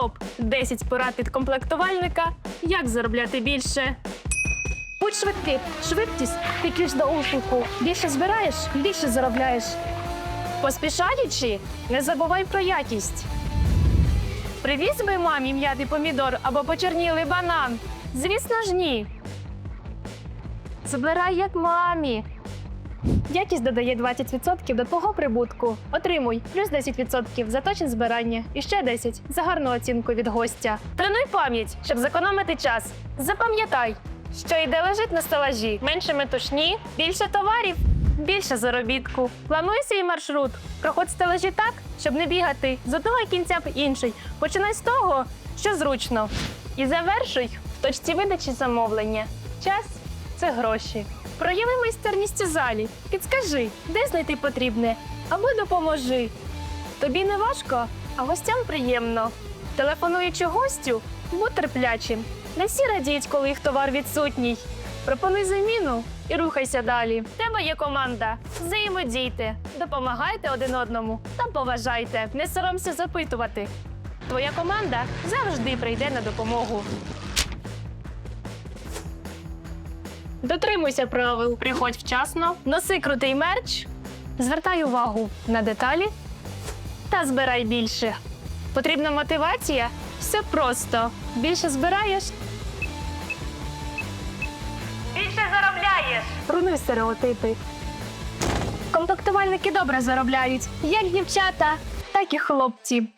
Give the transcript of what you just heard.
Топ 10 порад від комплектувальника. Як заробляти більше? Будь швидкий, швидкість, ти до успіху. Більше збираєш, більше заробляєш. Поспішаючи, не забувай про якість. Привіз би мамі м'ятий помідор або почернілий банан. Звісно ж, ні. Забирай як мамі. Якість додає 20% до твого прибутку. Отримуй плюс 10% за точне збирання і ще 10% за гарну оцінку від гостя. Тренуй пам'ять, щоб зекономити час. Запам'ятай, що йде лежить на стелажі. Менше метушні, більше товарів, більше заробітку. Плануй свій маршрут. Проходь стелажі так, щоб не бігати з одного кінця в інший. Починай з того, що зручно. І завершуй в точці видачі замовлення. Час це гроші. Прояви майстерність у залі. Підскажи, де знайти потрібне, або допоможи. Тобі не важко, а гостям приємно. Телефонуючи гостю, будь терплячим. Не всі радіють, коли їх товар відсутній. Пропонуй заміну і рухайся далі. В тебе є команда. Взаємодійте, допомагайте один одному та поважайте. Не соромся запитувати. Твоя команда завжди прийде на допомогу. Дотримуйся правил, приходь вчасно, носи крутий мерч, звертай увагу на деталі та збирай більше. Потрібна мотивація? Все просто. Більше збираєш. Більше заробляєш. Руйнуй стереотипи. Комплектувальники добре заробляють, як дівчата, так і хлопці.